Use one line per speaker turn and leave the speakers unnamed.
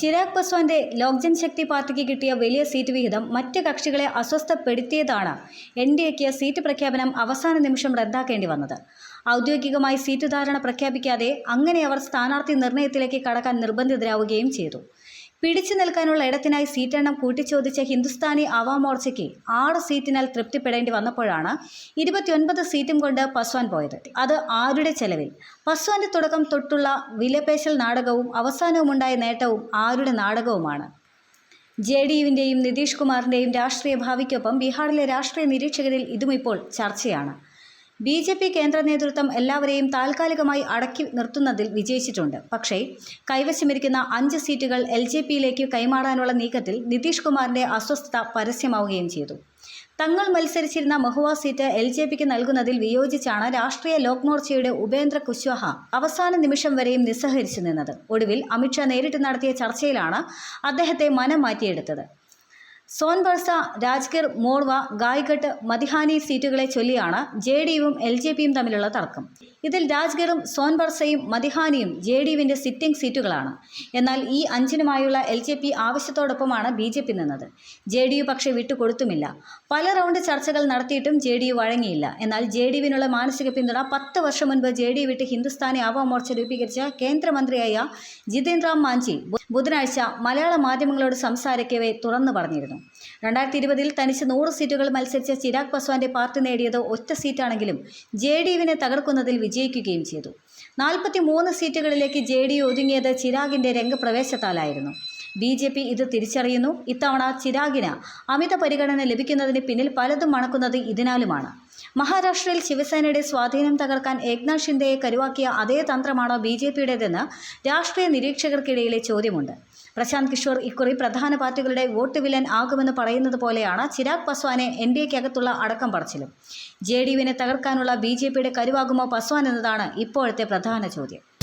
ചിരാഗ് പസ്വാന്റെ ലോക് ജൻശക്തി പാർട്ടിക്ക് കിട്ടിയ വലിയ സീറ്റ് വിഹിതം മറ്റ് കക്ഷികളെ അസ്വസ്ഥപ്പെടുത്തിയതാണ് എൻ ഡി എക്ക് സീറ്റ് പ്രഖ്യാപനം അവസാന നിമിഷം റദ്ദാക്കേണ്ടി വന്നത്. ഔദ്യോഗികമായി സീറ്റ് ധാരണ പ്രഖ്യാപിക്കാതെ അങ്ങനെ അവർ സ്ഥാനാർത്ഥി നിർണയത്തിലേക്ക് കടക്കാൻ നിർബന്ധിതരാവുകയും ചെയ്തു. പിടിച്ചു നിൽക്കാനുള്ള ഇടത്തിനായി സീറ്റെണ്ണം കൂട്ടിച്ചോദിച്ച ഹിന്ദുസ്ഥാനി അവാം മോർച്ചയ്ക്ക് ആറ് സീറ്റിനാൽ തൃപ്തിപ്പെടേണ്ടി വന്നപ്പോഴാണ് ഇരുപത്തിയൊൻപത് സീറ്റും കൊണ്ട് പസ്വാൻ പോയത്. അത് ആരുടെ ചെലവിൽ? പസ്വാന്റെ തുടക്കം തൊട്ടുള്ള വിലപേശൽ നാടകവും അവസാനവുമുണ്ടായ നേട്ടവും ആരുടെ നാടകവുമാണ്? ജെ ഡി യുവിന്റെയും നിതീഷ് കുമാറിന്റെയും രാഷ്ട്രീയ ഭാവിക്കൊപ്പം ബീഹാറിലെ രാഷ്ട്രീയ നിരീക്ഷകരിൽ ഇതും ഇപ്പോൾ ചർച്ചയാണ്. ബി ജെ പി കേന്ദ്ര നേതൃത്വം എല്ലാവരെയും താൽക്കാലികമായി അടക്കി നിർത്തുന്നതിൽ വിജയിച്ചിട്ടുണ്ട്. പക്ഷേ കൈവശമിരിക്കുന്ന അഞ്ച് സീറ്റുകൾ എൽ ജെ പിയിലേക്ക് കൈമാറാനുള്ള നീക്കത്തിൽ നിതീഷ് കുമാറിന്റെ അസ്വസ്ഥത പരസ്യമാവുകയും ചെയ്തു. തങ്ങൾ മത്സരിച്ചിരുന്ന മഹുവ സീറ്റ് എൽ ജെ പിക്ക് നൽകുന്നതിൽ വിയോജിച്ചാണ് രാഷ്ട്രീയ ലോക് മോർച്ചയുടെ ഉപേന്ദ്ര കുശ്വാഹ അവസാന നിമിഷം വരെയും നിസ്സഹരിച്ചു നിന്നത്. ഒടുവിൽ അമിത്ഷാ നേരിട്ട് നടത്തിയ ചർച്ചയിലാണ് അദ്ദേഹത്തെ മനം മാറ്റിയെടുത്തത് സോൻബർസ രാജ്ഗിർ മോർവ ഗായ്ഘട്ട് മതിഹാനി സീറ്റുകളെ ചൊല്ലിയാണ് ജെ ഡി യുവും എൽ ജെ പിയും തമ്മിലുള്ള തർക്കം. ഇതിൽ രാജ്ഗിറും സോൻബർസയും മതിഹാനിയും ജെ ഡി യുവിന്റെ സിറ്റിംഗ് സീറ്റുകളാണ്. എന്നാൽ ഈ അഞ്ചിനുമായുള്ള എൽ ജെ പി ആവശ്യത്തോടൊപ്പമാണ് ബി ജെ പി നിന്നത്. ജെ ഡി യു പക്ഷേ വിട്ടുകൊടുത്തുമില്ല. പല റൗണ്ട് ചർച്ചകൾ നടത്തിയിട്ടും ജെ ഡി യു വഴങ്ങിയില്ല. എന്നാൽ ജെ ഡി യുവിനുള്ള മാനസിക പിന്തുണ പത്ത് വർഷം മുൻപ് ജെ ഡി യു വിട്ട് ഹിന്ദുസ്ഥാനി ആവാമോർച്ച രൂപീകരിച്ച കേന്ദ്രമന്ത്രിയായ ജിതേന്ദ്രാം മാഞ്ചി ബുധനാഴ്ച മലയാള മാധ്യമങ്ങളോട് സംസാരിക്കവേ തുറന്നു പറഞ്ഞിരുന്നു. രണ്ടായിരത്തി ഇരുപതിൽ തനിച്ച് നൂറ് സീറ്റുകൾ മത്സരിച്ച ചിരാഗ് പസ്വാന്റെ പാർട്ടി നേടിയത് ഒറ്റ സീറ്റാണെങ്കിലും ജെ ഡി യുവിനെ തകർക്കുന്നതിൽ വിജയിക്കുകയും ചെയ്തു. നാൽപ്പത്തി മൂന്ന് സീറ്റുകളിലേക്ക് ജെ ഡി യു ഒതുങ്ങിയത് ചിരാഗിന്റെ രംഗപ്രവേശത്താലായിരുന്നു. ബി ജെ പി ഇത് തിരിച്ചറിയുന്നു. ഇത്തവണ ചിരാഗിന് അമിത പരിഗണന ലഭിക്കുന്നതിന് പിന്നിൽ പലതും മണക്കുന്നത് ഇതിനാലുമാണ്. മഹാരാഷ്ട്രയിൽ ശിവസേനയുടെ സ്വാധീനം തകർക്കാൻ ഏക്നാഥ് ഷിൻഡെയെ കരുവാക്കിയ അതേ തന്ത്രമാണോ ബി ജെ പിയുടേതെന്ന് രാഷ്ട്രീയ നിരീക്ഷകർക്കിടയിലെ ചോദ്യമുണ്ട്. പ്രശാന്ത് കിഷോർ ഇക്കുറി പ്രധാന പാർട്ടികളുടെ വോട്ട് വിലൻ ആകുമെന്ന് പറയുന്നത് പോലെയാണ് ചിരാഗ് പസ്വാനെ എൻ ഡി എക്കകത്തുള്ള അടക്കം പറച്ചിലും. ജെ ഡി യുവിനെ തകർക്കാനുള്ള ബി ജെ പിയുടെ കരുവാകുമോ പസ്വാൻ എന്നതാണ് ഇപ്പോഴത്തെ പ്രധാന ചോദ്യം.